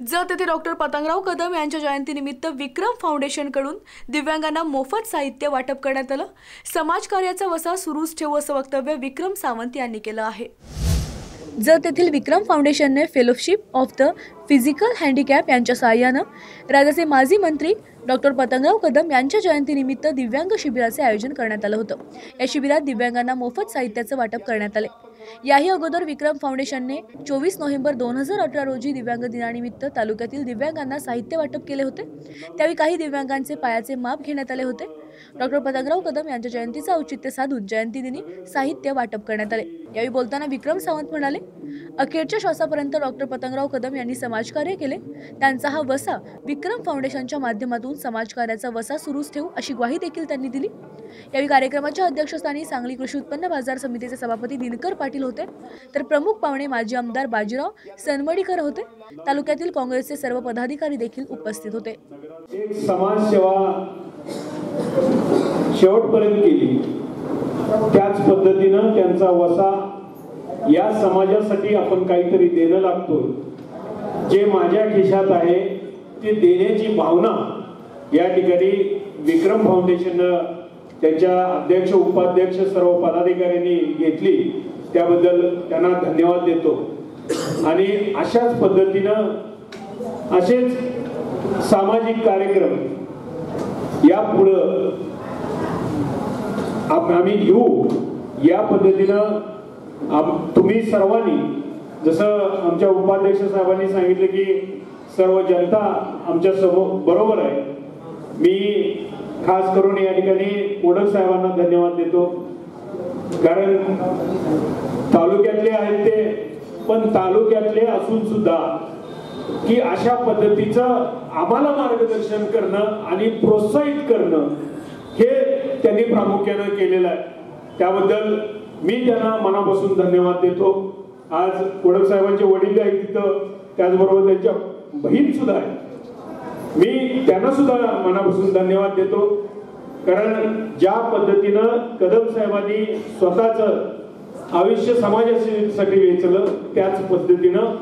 जत येथे डॉक्टर पतंगराव कदम यांच्या जयंतीनिमित्त विक्रम फाउंडेशनकडून दिव्यांगांना मोफत साहित्य वाटप करण्यात आलं. समाजकार्याचा वसा सुरूच ठेवू असं वक्तव्य विक्रम सावंत यांनी केलं आहे. जर तेथील विक्रम फाउंडेशनने fellowship of the physical handicap यांच्या सहाय्यानं राज्याचे माजी मंत्री डॉक्टर पतंगराव कदम यांच्या जयंतीनिमित्त दिव्यांग शिबिराचे आयोजन करण्यात आलं होतं. या शिबिरात दिव्यांगांना मोफत साहित्याचं वाटप करण्यात आले. याही अगोदर विक्रम फाउंडेशनने चोवीस नोव्हेंबर दोन हजार अठरा रोजी दिव्यांग दिनानिमित्त तालुक्यातील दिव्यांगांना साहित्य वाटप केले होते. त्यावेळी काही दिव्यांगांचे पायाचे माप घेण्यात आले होते. डॉक्टर पतंगराव कदम यांच्या जयंतीचं औचित्य साधून जयंतीदिनी साहित्य वाटप करण्यात आले. यावेळी बोलताना विक्रम सावंत म्हणाले अखेरच्या श्वासापर्यंत डॉक्टर पतंगराव कदम यांनी समाजकार्य केले. त्यांचा हा वसा विक्रम फाउंडेशनच्या माध्यमातून समाजकार्याचा वसा सुरूच ठेवू अशी ग्वाही देखील त्यांनी दिली. यावेळी कार्यक्रमाच्या अध्यक्षस्थानी सांगली कृषी उत्पन्न बाजार समितीचे सभापती दिनकर पाटील होते. तर प्रमुख पाहुणे माजी आमदार बाजीराव सनमडीकर होते. तालुक्यातील काँग्रेसचे सर्व पदाधिकारी देखील उपस्थित होते. एक समाजसेवा शेवटपर्यंत केली. त्याच पद्धतीनं त्यांचा वसा या समाजासाठी आपण काहीतरी देणं लागतो जे माझ्या खिशात आहे ते देण्याची भावना या ठिकाणी विक्रम फाउंडेशननं त्यांच्या अध्यक्ष उपाध्यक्ष सर्व पदाधिकाऱ्यांनी घेतली. त्याबद्दल त्यांना धन्यवाद देतो. आणि अशाच पद्धतीनं असेच सामाजिक कार्यक्रम यापुढं आप- आम्ही घेऊ. या पद्धतीनं आम- तुम्ही सर्वांनी जसं आमच्या उपाध्यक्ष साहेबांनी सांगितलं की सर्व जनता आमच्यासमोर बरोबर आहे. मी खास करून या ठिकाणी कोडक साहेबांना धन्यवाद देतो. कारण तालुक्यातले आहेत ते पण तालुक्यातले असून सुद्धा की अशा पद्धतीचं आम्हाला मार्गदर्शन करणं आणि प्रोत्साहित करणं हे त्यांनी प्रामुख्यानं केलेलं आहे. त्याबद्दल मी त्यांना मनापासून धन्यवाद देतो. आज कोडक साहेबांचे वडील आहेत तिथं त्याचबरोबर त्यांच्या बहीण सुद्धा आहे मी त्यांना सुद्धा मनापासून धन्यवाद देतो. कारण ज्या पद्धतीनं कदम साहेबांनी स्वतःच आयुष्य समाजासाठी वेचलं त्याच पद्धतीनं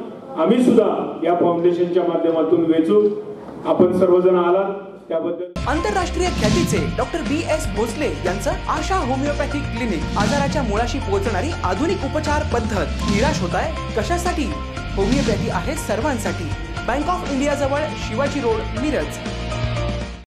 आम्ही सुद्धा या फाउंडेशनच्या माध्यमातून वेचू. आपण सर्वजण आलात त्याबद्दल आंतरराष्ट्रीय ख्यातीचे डॉक्टर बी एस भोसले यांचं आशा होमिओपॅथिक क्लिनिक आजाराच्या मुळाशी पोहोचणारी आधुनिक उपचार पद्धत निराश होत आहे? कशासाठी? होमिओपॅथी आहे सर्वांसाठी. बँक ऑफ इंडिया जवळ शिवाजी रोड मिरज.